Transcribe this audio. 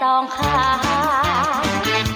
สองข้างขา